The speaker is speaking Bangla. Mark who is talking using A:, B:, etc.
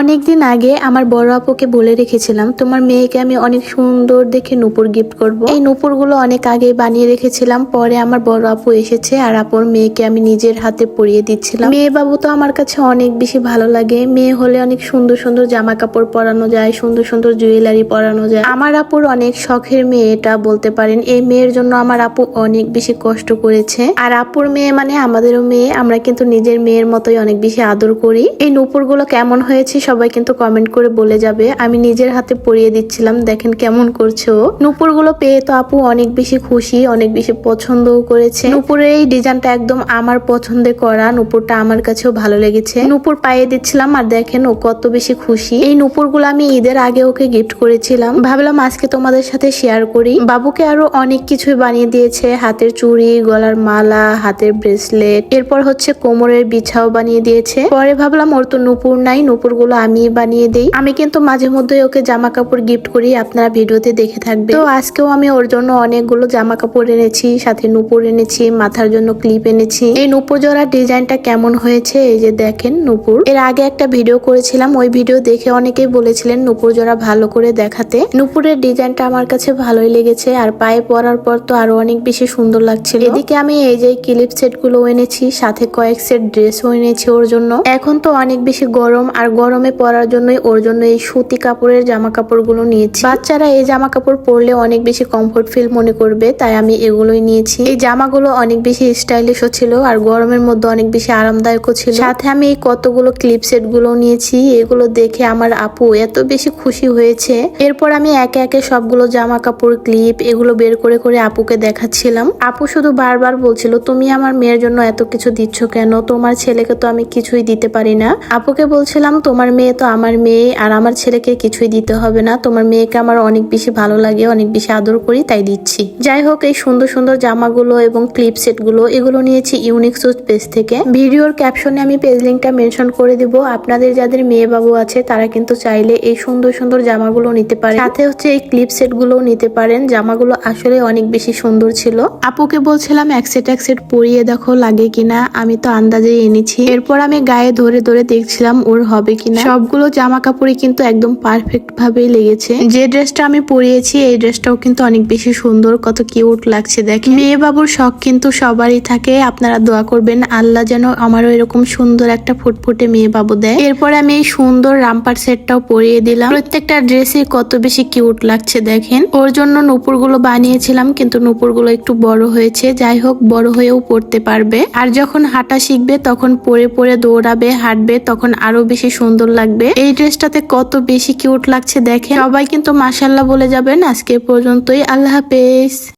A: অনেকদিন আগে আমার বড় আপুকে বলে রেখেছিলাম, তোমার মেয়েকে আমি অনেক সুন্দর দেখে নুপুর গিফট করব। এই নুপুরগুলো অনেক আগে বানিয়ে রেখেছিলাম, পরে আমার বড় আপু এসেছে আর আপুর মেয়েকে আমি নিজের হাতে পরিয়ে দিচ্ছিলাম। মেয়ে বাবু তো আমার কাছে অনেক বেশি ভালো লাগে, মেয়ে হলে অনেক সুন্দর সুন্দর জামা কাপড় পরানো যায়, সুন্দর সুন্দর জুয়েলারি পরানো যায়। আমার আপুর অনেক শখের মেয়ে, এটা বলতে পারেন। এই মেয়ের জন্য আমার আপু অনেক বেশি কষ্ট করেছে। আর আপুর মেয়ে মানে আমাদেরও মেয়ে, আমরা কিন্তু নিজের মেয়ের মতোই অনেক বেশি আদর করি। এই নুপুরগুলো কেমন হয়েছে সবাই কিন্তু কমেন্ট করে বলে যাবে। আমি নিজের হাতে পরিয়ে দিচ্ছিলাম। দেখেন কেমন করছে ও। নুপুরগুলো পেয়ে তো আপু অনেক বেশি খুশি, অনেক বেশি পছন্দও করেছে। নুপুরের এই ডিজাইনটা একদম আমার পছন্দে করা। নুপুরটা আমার কাছেও ভালো লেগেছে। নুপুর পাইয়ে দিচ্ছিলাম আর দেখেন ও কত বেশি খুশি। এই নুপুরগুলো আমি ঈদের আগে ওকে গিফট করেছিলাম। ভাবলাম আজকে তোমাদের সাথে শেয়ার করি। বাবুকে আরও অনেক কিছুই বানিয়ে দিয়েছে। হাতের চুড়ি, গলার মালা, হাতের ব্রেসলেট এরপর হচ্ছে কোমরের বিছাও বানিয়ে দিয়েছে। পরে ভাবলাম ওর তো নুপুর নাই। নুপুর গুলো আমি বানিয়ে দেই। আমি কিন্তু মাঝে মধ্যে ওকে জামা কাপড় গিফট করি, আপনারা ভিডিওতে দেখে থাকবে তো আজকেও আমি ওর জন্য অনেকগুলো জামা কাপড় এনেছি, সাথে নুপুর এনেছি, মাথার জন্য ক্লিপ এনেছি। এই নুপুর জোড়ার ডিজাইনটা কেমন হয়েছে, এই যে দেখেন নুপুর। এর আগে একটা ভিডিও করেছিলাম, ওই ভিডিও দেখে অনেকেই বলেছিলেন নুপুর জোড়া ভালো করে দেখাতে। নুপুরের ডিজাইনটা আমার কাছে ভালোই লেগেছে, আর পায়ে পরার পর তো আরও অনেক বেশি সুন্দর লাগছিল। এদিকে আমি এই যে ক্লিপ সেটগুলো এনেছি, সাথে কয়েক সেট ড্রেসও এনেছি ওর জন্য। এখন তো অনেক বেশি গরম, আর গরমে পরার জন্যই ওর জন্য এই সুতি কাপড়ের জামা কাপড়গুলো নিয়েছি। বাচ্চারা এই জামা কাপড় পরলে অনেক বেশি কমফোর্ট ফিল মনে করবে, তাই আমি এগুলোই নিয়েছি। এই জামাগুলো অনেক বেশি স্টাইলিশও ছিল আর গরমের মধ্যে অনেক বেশি আরামদায়কও ছিল। সাথে আমি এই কতগুলো ক্লিপ সেটগুলো নিয়েছি, এগুলো দেখে আমার আপু এত বেশি খুশি হয়েছে। এরপর আমি একে একে সবগুলো জামা কাপড় ক্লিপ এগুলো বের করে করে আপুকে দেখাচ্ছিলাম। আপু শুধু বারবার বলছিল, তুমি আমার মেয়ের জন্য এত কিছু দিচ্ছ কেন? তোমার ছেলেকে তো আমি কিছুই দিতে পারি না। আপুকে বলছিলাম, তোমার মেয়ে তো আমার মেয়ে, আর আমার ছেলেকে কিছুই দিতে হবে না। তোমার মেয়েকে আমার অনেক বেশি ভালো লাগে, অনেক বেশি আদর করি, তাই দিচ্ছি। যাই হোক, এই সুন্দর সুন্দর জামাগুলো এবং ক্লিপ সেটগুলো এগুলো নিয়েছি ইউনিক সুজ পেজ থেকে। ভিডিওর ক্যাপশনে আমি পেজ লিঙ্কটা মেনশন করে দিব। আপনাদের যাদের মেয়ে বাবু আছে, তারা কিন্তু চাইলে এই সুন্দর সুন্দর জামাগুলো নিতে পারে সাথে হচ্ছে এই ক্লিপ সেটগুলো নিতে পারেন। জামাগুলো আসলে অনেক বেশি সুন্দর ছিল। আপুকে বলছিলাম, এক সেট এক সেট পরিয়ে দেখো, লাগে কিনা? আমি তো আন্দাজে এনেছি। এরপর আমি গায়ে ধরে ধরে দেখছিলাম, ওর হবে কিনা। সবগুলো জামা কাপড়ই কিন্তু একদম পারফেক্ট ভাবেই লেগেছে। যে ড্রেসটা আমি পরিয়েছি, এই ড্রেসটাও কিন্তু অনেক বেশি সুন্দর, কত কিউট লাগছে দেখে। মেয়ে বাবুর শখ কিন্তু সবারই থাকে, আপনারা দোয়া করবেন, আল্লাহ যেন আমারও এরকম সুন্দর একটা ফুটফুটে মেয়ে বাবু দেয়। এরপরে আমি এই সুন্দর রামপার সেটটাও পরিয়ে দিলাম। প্রত্যেকটা ড্রেসে কত বেশি কিউট লাগছে দেখেন। ওর জন্য নুপুরগুলো বানিয়েছিলাম, কিন্তু নুপুরগুলো একটু বড় হয়েছে। যাই হোক, বড় হয়েও পড়তে পারবে। আর যখন হাঁটা শিখবে, তখন পরে পরে দৌড়াবে, হাঁটবে, তখন আরও বেশি সুন্দর লাগবে। এই ড্রেসটাতে কত বেশি কিউট লাগছে দেখে সবাই কিন্তু মাসাল্লাহ বলে যাবেন। আজকে পর্যন্তই। আল্লাহ হাফেজ।